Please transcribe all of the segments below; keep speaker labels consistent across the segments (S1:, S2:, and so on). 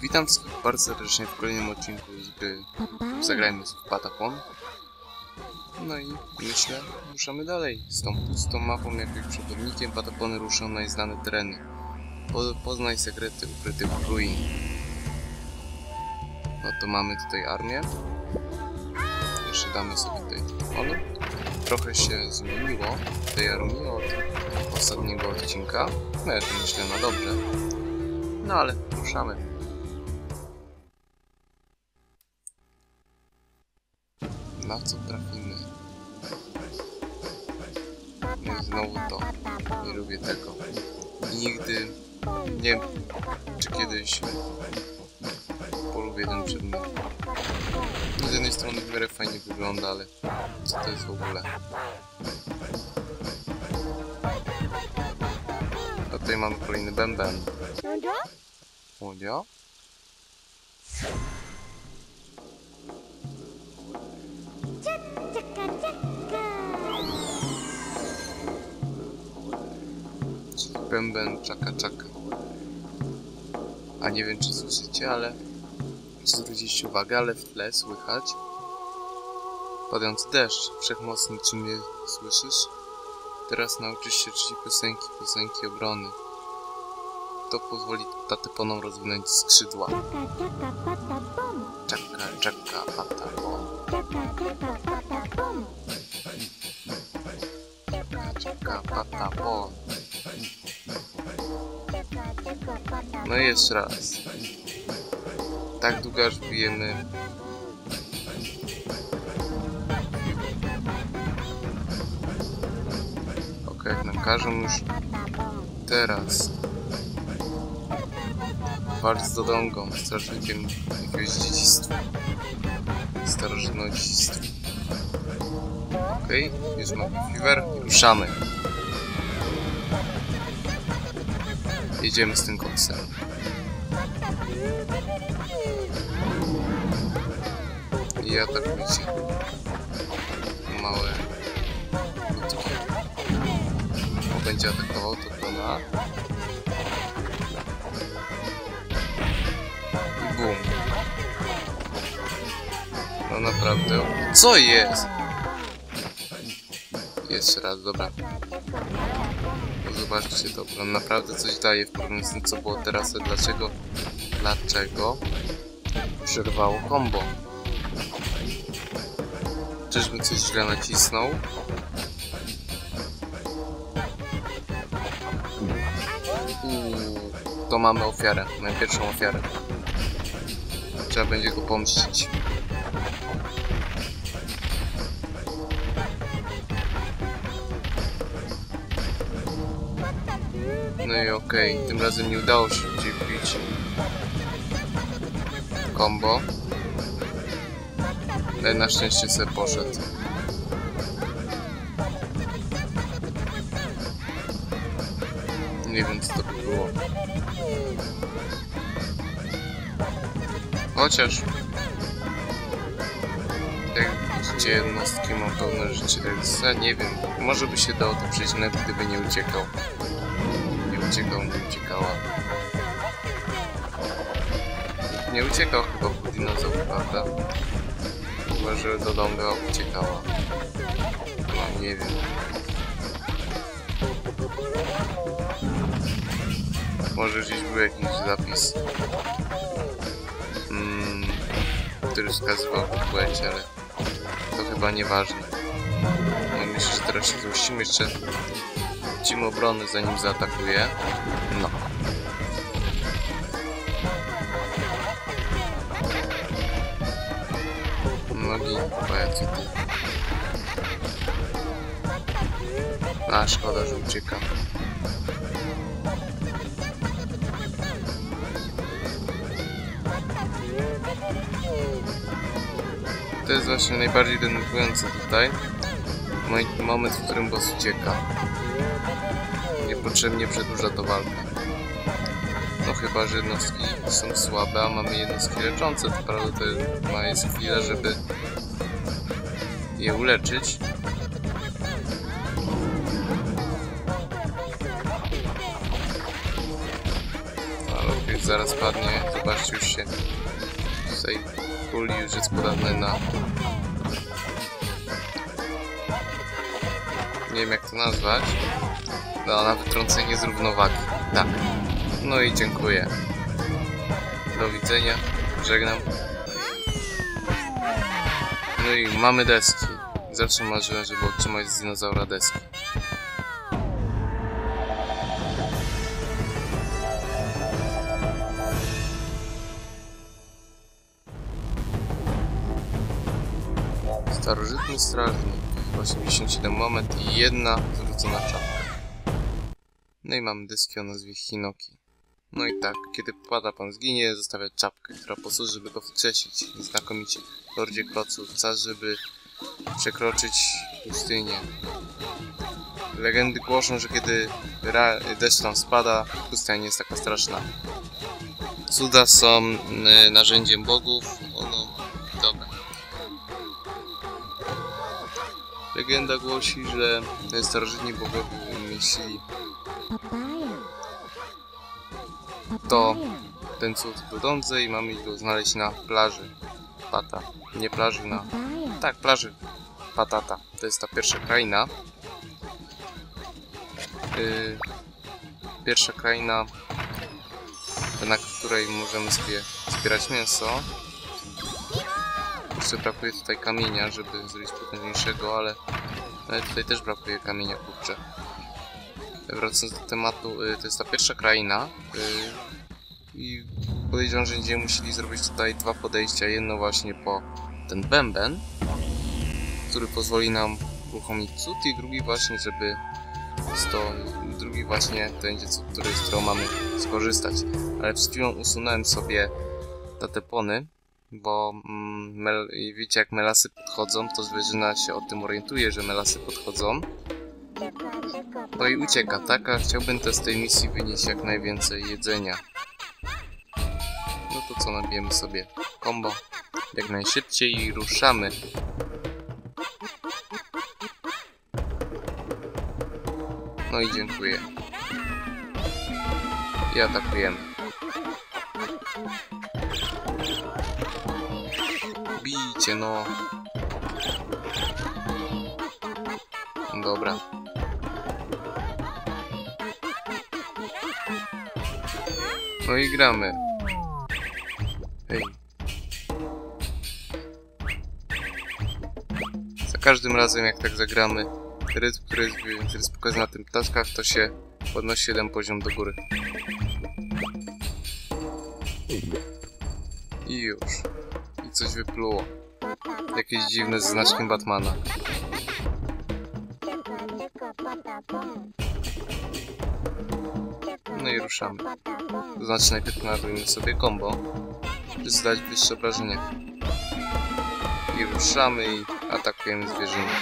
S1: Witam wszystkich bardzo serdecznie w kolejnym odcinku z gry Zagrajmy w Patapon. No i myślę, ruszamy dalej z tą pustą mapą, jak już przewodnikiem Patapony ruszą na nieznane tereny. Po, poznaj sekrety ukrytych w ruin. No to mamy tutaj armię. Jeszcze damy sobie tutaj honor. Trochę się zmieniło tej armii od ostatniego odcinka. No ja to myślę na dobrze. No ale ruszamy. Co trafimy? No i znowu to. Nie lubię tego. Nigdy nie wiem, czy kiedyś polubię ten przedmiot. Z jednej strony w miarę fajnie wygląda, ale co to jest w ogóle? A tutaj mamy kolejny bęben. Łodzio? Bęben czaka czaka. A nie wiem czy słyszycie, ale czy zwróciliście uwagę, ale w tle słychać padający deszcz. Wszechmocny, czy mnie słyszysz? Teraz nauczysz się trzeciej piosenki, piosenki obrony. To pozwoli tateponom rozwinąć skrzydła.
S2: Czaka, czaka, pata, bom.
S1: Czaka, czaka, patapon.
S2: Czaka, czaka,
S1: Czaka, patapon.
S2: czaka,
S1: No i jeszcze raz. Tak długo aż bijemy. Okej, jak nam każą już teraz. Walcz z Dodongą, strażnikiem jakiegoś dziedzictwa. Starożytnego dziedzictwa. Okej, już mamy fever ruszamy. Jedziemy z tym koksem. I atakujcie. Małe budki. On będzie atakował, to plona. I. No naprawdę. Co jest? Jeszcze raz, dobra. Zobaczcie to, on naprawdę coś daje w porównaniu z tym, co było teraz, a dlaczego, dlaczego przerwało combo. Czyżbym coś źle nacisnął? Uuu, to mamy ofiarę, mamy pierwszą ofiarę. Trzeba będzie go pomścić. No i okej, tym razem nie udało się gdzieś wbić combo. Ale na szczęście sobie poszedł. Nie wiem co to by było. Chociaż jak widzicie jednostki ma pełne życie, więc nie wiem. Może by się dało to przejść nawet gdyby nie uciekał. Uciekał, nie uciekała. Nie uciekał chyba po dinozaur, prawda? Chyba, że do domu uciekała. No nie wiem. Może gdzieś był jakiś zapis, mm, który wskazywał płeć, ale to chyba nieważne. No, myślę, że teraz się złościmy jeszcze Team obrony zanim zaatakuje. No. Nogi pajacyty. A, szkoda, że ucieka. To jest właśnie najbardziej denerwujące tutaj. Mo- Moment, w którym boss ucieka. Niepotrzebnie przedłuża to walkę. No chyba, że jednostki są słabe, a mamy jednostki leczące, to prawda to ma jest chwila, żeby je uleczyć. Okej, zaraz padnie. Zobaczcie, już się tutaj kuli już jest podatny na... Nie wiem jak to nazwać. No, na wytrącenie z równowagi. Tak. No i dziękuję. Do widzenia. Żegnam. No i mamy deski. Zawsze marzyłem, żeby otrzymać z dinozaura deski. Starożytny strażnik. 87 moment i jedna zwrócona czapka. No i mamy deski o nazwie Hinoki. No i tak, kiedy pada pan zginie, zostawia czapkę, która posłuży, żeby go wskrzesić. Znakomicie. Lordzie Klocu, czas, żeby przekroczyć pustynię. Legendy głoszą, że kiedy deszcz tam spada, pustynia nie jest taka straszna. Cuda są y, narzędziem bogów. Legenda głosi, że starożytni bogowie wymyślili to ten cud Dądze i mamy go znaleźć na plaży Pata. Nie plaży na... Tak, plaży Patata. To jest ta pierwsza kraina. Yy, pierwsza kraina, na której możemy sobie zbierać mięso. Jeszcze brakuje tutaj kamienia, żeby zrobić potężniejszego, ale, ale tutaj też brakuje kamienia, kurczę. Wracając do tematu, y, to jest ta pierwsza kraina y, i podejrzewam, że będziemy musieli zrobić tutaj dwa podejścia. Jedno właśnie po ten bęben, który pozwoli nam uruchomić cud i drugi właśnie, żeby sto, drugi właśnie to będzie cud, który, z którego mamy skorzystać. Ale przed chwilą usunąłem sobie tatepony, bo mm, mel, wiecie jak melasy podchodzą, to zwierzyna się o tym orientuje, że melasy podchodzą. No i ucieka, tak? A chciałbym też z tej misji wynieść jak najwięcej jedzenia. No to co, nabijemy sobie combo jak najszybciej i ruszamy. No i dziękuję. I atakujemy. Bijcie no. Dobra. No i gramy. Hej. Za każdym razem jak tak zagramy, rytm, który jest, który jest pokazany na tym ptaszkach, to się podnosi jeden poziom do góry. I już. I coś wypluło. Jakieś dziwne ze znaczkiem Batmana. No i ruszamy. To znaczy najpierw narujmy sobie combo, by zdać wyższe obrażenia. I ruszamy i atakujemy zwierzynę.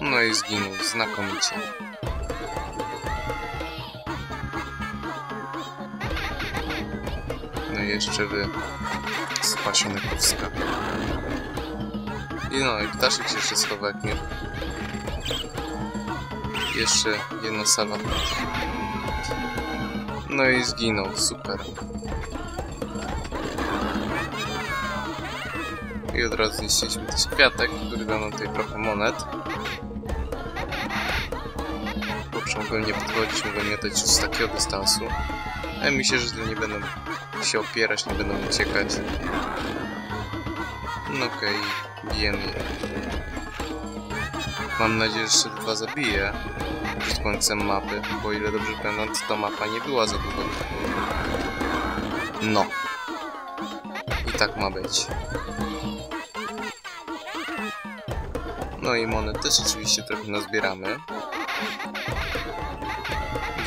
S1: No i zginął, znakomicie. No jeszcze wy spasionykowska. I no, i ptaszek się jeszcze schowa jak mnie. Jeszcze jedna sawa. No i zginął, super. I od razu zniszczyliśmy też kwiatek, który dał nam tutaj trochę monet. Chłopcze mogłem nie podchodzić, mogłem miotać już z takiego dystansu. Ale myślę, że nie będą się opierać, nie będą uciekać. No okej, okay, bijemy je. Mam nadzieję, że jeszcze dwa zabiję przed końcem mapy, bo ile dobrze pamiętam, to mapa nie była za długo. No. I tak ma być. No i monet też oczywiście trochę nazbieramy.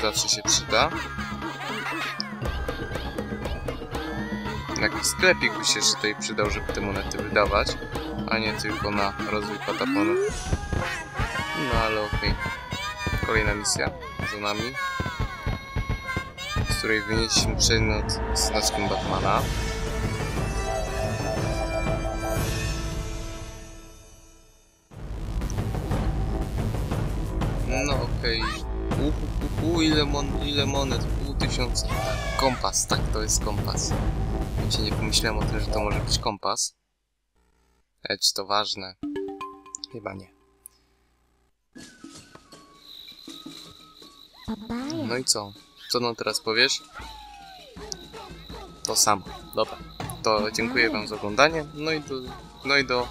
S1: Zawsze się przyda. jakiś sklepik by się tutaj przydał, żeby te monety wydawać, a nie tylko na rozwój pataponu. No ale okej. Okay. Kolejna misja za nami, z której wynieśliśmy przedmiot z znaczkiem Batmana. No okej. Okay. U, u, u, ile, mon, ile monet? Pół tysiąca. Kompas, tak to jest kompas. Wiecie, nie pomyślałem o tym, że to może być kompas. Ale czy to ważne? Chyba nie. No i co? Co nam teraz powiesz? To samo. Dobra. To dziękuję wam za oglądanie. No i do, no i do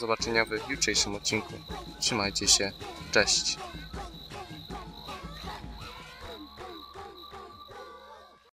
S1: zobaczenia w jutrzejszym odcinku. Trzymajcie się. Cześć.